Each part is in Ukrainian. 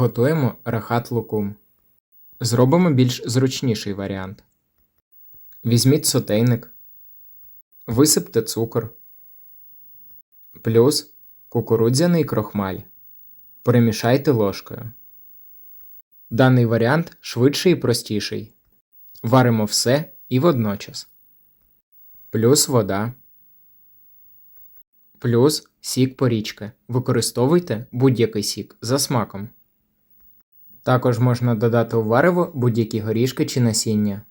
Готуємо рахат лукум. Зробимо більш зручніший варіант. Візьміть сотейник, висипте цукор, плюс кукурудзяний крохмаль. Перемішайте ложкою. Даний варіант швидший і простіший. Варимо все і водночас. Плюс вода. Плюс сік порічки. Використовуйте будь-який сік за смаком. Також можна додати у варево будь-які горішки чи насіння.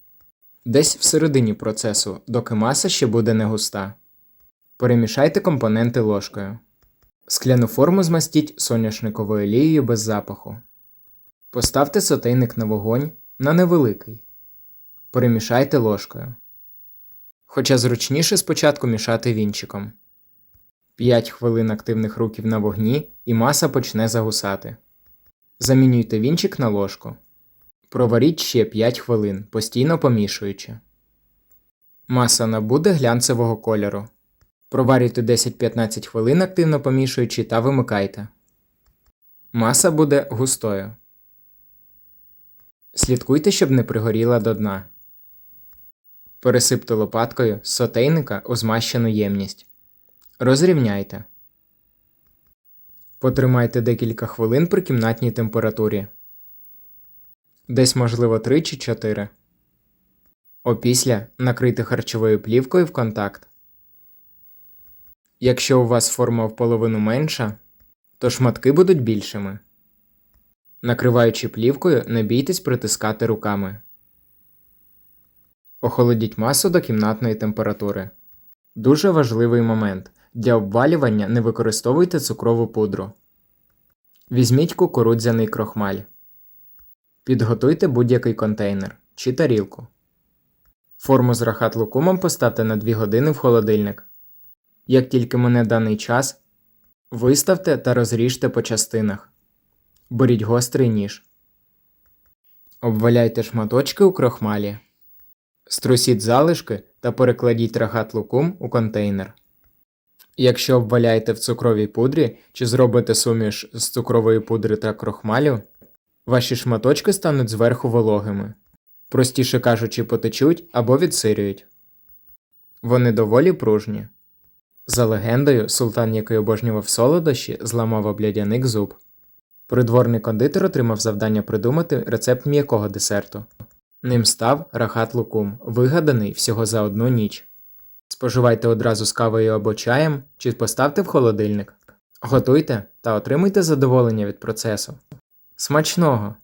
Десь всередині процесу, доки маса ще буде не густа. Перемішайте компоненти ложкою. Скляну форму змастіть соняшниковою олією без запаху. Поставте сотейник на вогонь на невеликий. Перемішайте ложкою. Хоча зручніше спочатку мішати вінчиком. 5 хвилин активних руків на вогні і маса почне загусати. Замінюйте вінчик на ложку. Проваріть ще 5 хвилин, постійно помішуючи. Маса набуде глянцевого кольору. Проварюйте 10-15 хвилин, активно помішуючи та вимикайте. Маса буде густою. Слідкуйте, щоб не пригоріла до дна. Пересипте лопаткою з сотейника у змащену ємність. Розрівняйте. Потримайте декілька хвилин при кімнатній температурі. Десь, можливо, 3 чи 4. Опісля накрийте харчовою плівкою в контакт. Якщо у вас форма в половину менша, то шматки будуть більшими. Накриваючи плівкою, не бійтесь притискати руками. Охолодіть масу до кімнатної температури. Дуже важливий момент. Для обвалювання не використовуйте цукрову пудру. Візьміть кукурудзяний крохмаль. Підготуйте будь-який контейнер чи тарілку. Форму з рахат лукумом поставте на 2 години в холодильник. Як тільки мине даний час, виставте та розріжте по частинах. Беріть гострий ніж. Обваляйте шматочки у крохмалі. Струсіть залишки та перекладіть рахат лукум у контейнер. Якщо обваляєте в цукровій пудрі чи зробите суміш з цукрової пудри та крохмалю, ваші шматочки стануть зверху вологими, простіше кажучи, потечуть або відсирюють. Вони доволі пружні. За легендою, султан, який обожнював солодощі, зламав облядяник зуб. Придворний кондитер отримав завдання придумати рецепт м'якого десерту. Ним став рахат лукум, вигаданий всього за одну ніч. Споживайте одразу з кавою або чаєм, чи поставте в холодильник. Готуйте та отримуйте задоволення від процесу. Смачного!